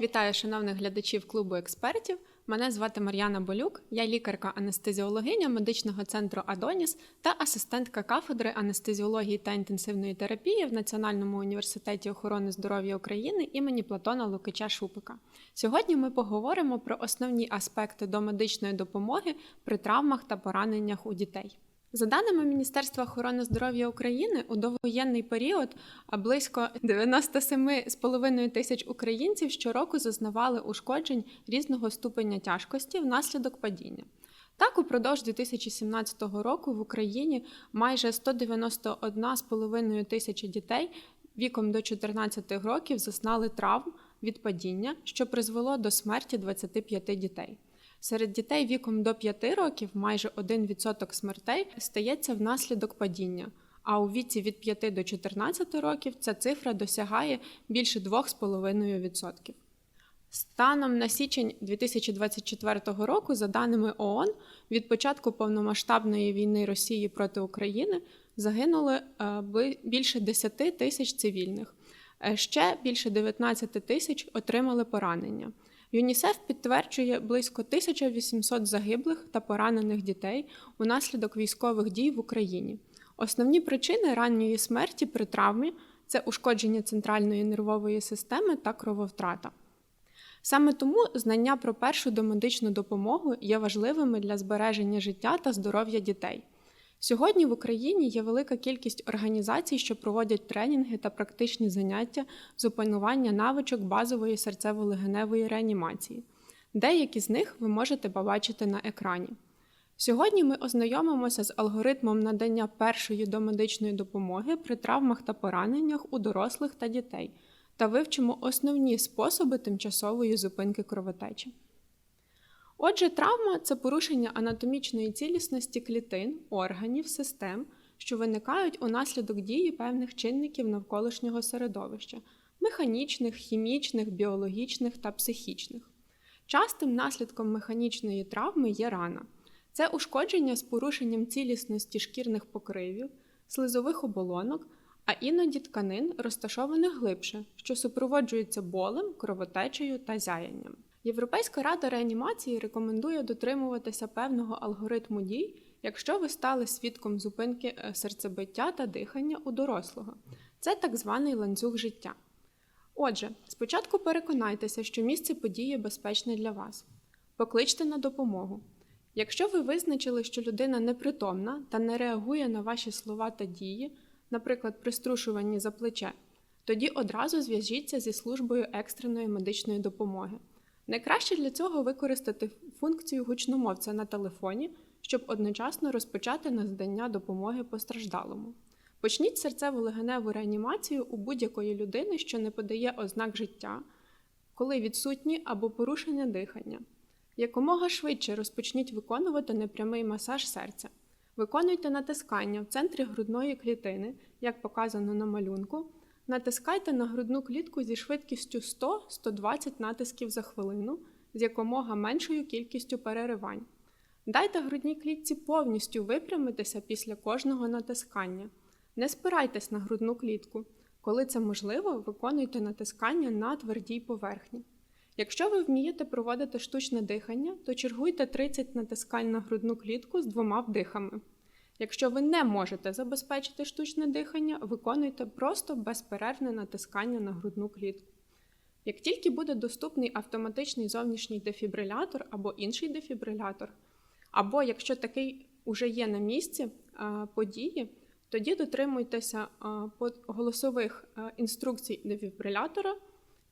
Вітаю шановних глядачів клубу експертів. Мене звати Мар'яна Болюк, я лікарка-анестезіологиня медичного центру Адоніс та асистентка кафедри анестезіології та інтенсивної терапії в Національному університеті охорони здоров'я України імені Платона Лукича Шупика. Сьогодні ми поговоримо про основні аспекти домедичної допомоги при травмах та пораненнях у дітей. За даними Міністерства охорони здоров'я України, у довоєнний період близько 97,5 тисяч українців щороку зазнавали ушкоджень різного ступеня тяжкості внаслідок падіння. Так, упродовж 2017 року в Україні майже 191,5 тисячі дітей віком до 14 років зазнали травм від падіння, що призвело до смерті 25 дітей. Серед дітей віком до 5 років майже 1% смертей стається внаслідок падіння, а у віці від 5 до 14 років ця цифра досягає більше 2,5%. Станом на січень 2024 року, за даними ООН, від початку повномасштабної війни Росії проти України загинули більше 10 тисяч цивільних, ще більше 19 тисяч отримали поранення. ЮНІСЕФ підтверджує близько 1800 загиблих та поранених дітей унаслідок військових дій в Україні. Основні причини ранньої смерті при травмі це ушкодження центральної нервової системи та крововтрата. Саме тому знання про першу домедичну допомогу є важливими для збереження життя та здоров'я дітей. Сьогодні в Україні є велика кількість організацій, що проводять тренінги та практичні заняття з опанування навичок базової серцево-легеневої реанімації. Деякі з них ви можете побачити на екрані. Сьогодні ми ознайомимося з алгоритмом надання першої домедичної допомоги при травмах та пораненнях у дорослих та дітей та вивчимо основні способи тимчасової зупинки кровотечі. Отже, травма це порушення анатомічної цілісності клітин, органів, систем, що виникають унаслідок дії певних чинників навколишнього середовища механічних, хімічних, біологічних та психічних. Частим наслідком механічної травми є рана. Це ушкодження з порушенням цілісності шкірних покривів, слизових оболонок, а іноді тканин, розташованих глибше, що супроводжується болем, кровотечею та зяянням. Європейська рада реанімації рекомендує дотримуватися певного алгоритму дій, якщо ви стали свідком зупинки е, серцебиття та дихання у дорослого. Це так званий ланцюг життя. Отже, спочатку переконайтеся, що місце події безпечне для вас. Покличте на допомогу. Якщо ви визначили, що людина непритомна та не реагує на ваші слова та дії, наприклад, приструшувані за плече, тоді одразу зв'яжіться зі службою екстреної медичної допомоги. Найкраще для цього використати функцію гучномовця на телефоні, щоб одночасно розпочати надання допомоги постраждалому. Почніть серцево-легеневу реанімацію у будь-якої людини, що не подає ознак життя, коли відсутні або порушення дихання. Якомога швидше розпочніть виконувати непрямий масаж серця. Виконуйте натискання в центрі грудної клітини, як показано на малюнку. Натискайте на грудну клітку зі швидкістю 100-120 натисків за хвилину з якомога меншою кількістю переривань. Дайте грудній клітці повністю випрямитися після кожного натискання. Не спирайтесь на грудну клітку. Коли це можливо, виконуйте натискання на твердій поверхні. Якщо ви вмієте проводити штучне дихання, то чергуйте 30 натискань на грудну клітку з двома вдихами. Якщо ви не можете забезпечити штучне дихання, виконуйте просто безперервне натискання на грудну клітку. Як тільки буде доступний автоматичний зовнішній дефібрилятор або інший дефібрилятор, або якщо такий уже є на місці події, тоді дотримуйтеся голосових інструкцій дефібрилятора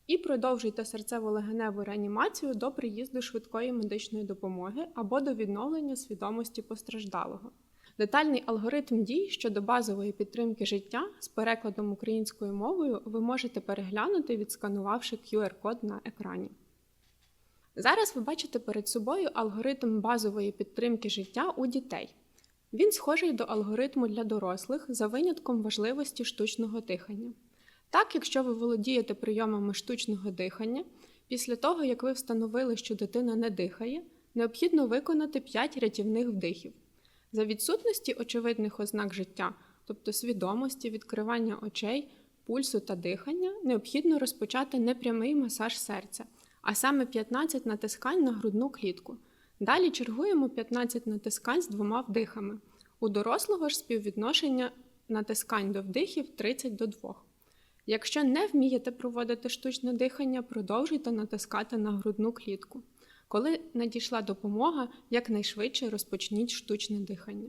і продовжуйте серцево-легеневу реанімацію до приїзду швидкої медичної допомоги або до відновлення свідомості постраждалого. Детальний алгоритм дій щодо базової підтримки життя з перекладом українською мовою ви можете переглянути, відсканувавши QR-код на екрані. Зараз ви бачите перед собою алгоритм базової підтримки життя у дітей. Він схожий до алгоритму для дорослих за винятком важливості штучного дихання. Так, якщо ви володієте прийомами штучного дихання, після того, як ви встановили, що дитина не дихає, необхідно виконати 5 рятівних вдихів. За відсутності очевидних ознак життя, тобто свідомості, відкривання очей, пульсу та дихання необхідно розпочати не прямий масаж серця, а саме 15 натискань на грудну клітку. Далі чергуємо 15 натискань з двома вдихами. У дорослого ж співвідношення натискань до вдихів 30 до 2. Якщо не вмієте проводити штучне дихання, продовжуйте натискати на грудну клітку. Коли надійшла допомога, якнайшвидше розпочніть штучне дихання.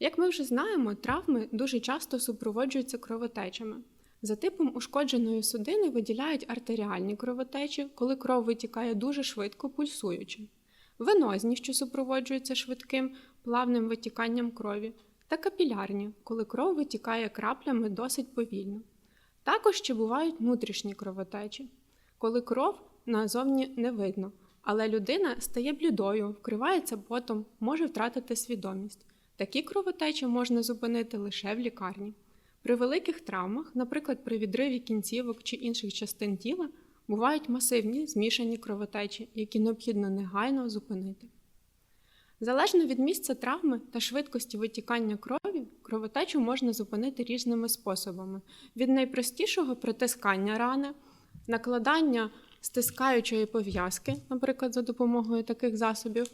Як ми вже знаємо, травми дуже часто супроводжуються кровотечами. За типом ушкодженої судини виділяють артеріальні кровотечі, коли кров витікає дуже швидко пульсуючи, венозні, що супроводжуються швидким плавним витіканням крові, та капілярні, коли кров витікає краплями досить повільно. Також ще бувають внутрішні кровотечі, коли кров назовні не видно, але людина стає блідою, вкривається потом, може втратити свідомість. Такі кровотечі можна зупинити лише в лікарні. При великих травмах, наприклад, при відриві кінцівок чи інших частин тіла, бувають масивні змішані кровотечі, які необхідно негайно зупинити. Залежно від місця травми та швидкості витікання крові, кровотечу можна зупинити різними способами: від найпростішого притискання рани, накладання стискаючої пов'язки, наприклад, за допомогою таких засобів,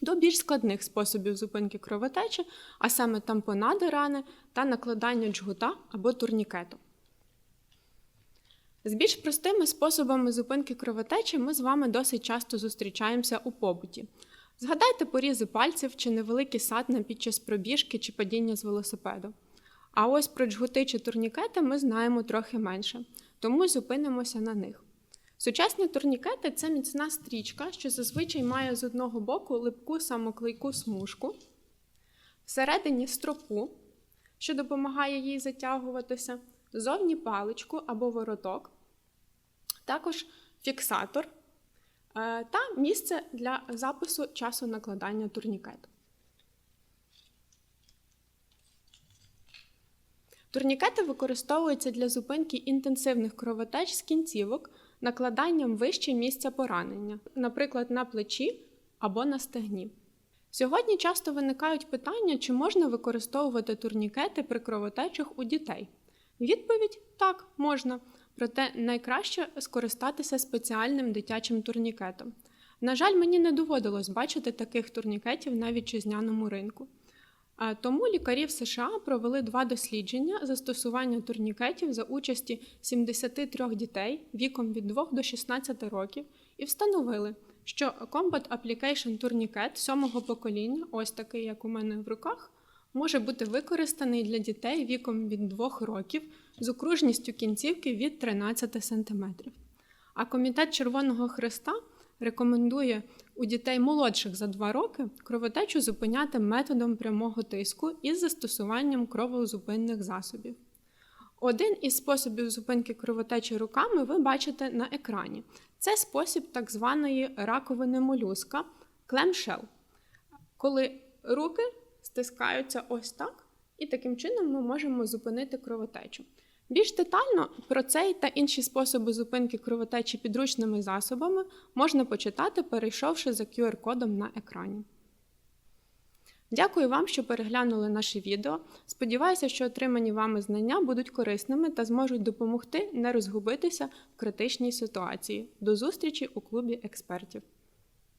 до більш складних способів зупинки кровотечі, а саме тампонади рани та накладання джгута або турнікету. З більш простими способами зупинки кровотечі ми з вами досить часто зустрічаємося у побуті. Згадайте порізи пальців чи невеликий садна під час пробіжки чи падіння з велосипеду. А ось про джгути чи турнікети ми знаємо трохи менше, тому зупинимося на них. Сучасні турнікети це міцна стрічка, що зазвичай має з одного боку липку самоклейку смужку, всередині стропу, що допомагає їй затягуватися, зовні паличку або вороток, також фіксатор е, та місце для запису часу накладання турнікету. Турнікети використовуються для зупинки інтенсивних кровотеч з кінцівок накладанням вище місця поранення, наприклад, на плечі або на стегні. Сьогодні часто виникають питання, чи можна використовувати турнікети при кровотечах у дітей. Відповідь так, можна, проте найкраще скористатися спеціальним дитячим турнікетом. На жаль, мені не доводилось бачити таких турнікетів на вітчизняному ринку. Тому лікарі в США провели два дослідження застосування турнікетів за участі 73 дітей віком від 2 до 16 років і встановили, що Combat Application турнікет сьомого покоління, ось такий, як у мене в руках, може бути використаний для дітей віком від 2 років з окружністю кінцівки від 13 см. А комітет Червоного Христа рекомендує у дітей молодших за 2 роки кровотечу зупиняти методом прямого тиску із застосуванням кровозупинних засобів. Один із способів зупинки кровотечі руками ви бачите на екрані. Це спосіб так званої раковини молюска клемшел, коли руки стискаються ось так, і таким чином ми можемо зупинити кровотечу. Більш детально про цей та інші способи зупинки кровотечі підручними засобами можна почитати, перейшовши за QR-кодом на екрані. Дякую вам, що переглянули наше відео. Сподіваюся, що отримані вами знання будуть корисними та зможуть допомогти не розгубитися в критичній ситуації. До зустрічі у клубі експертів.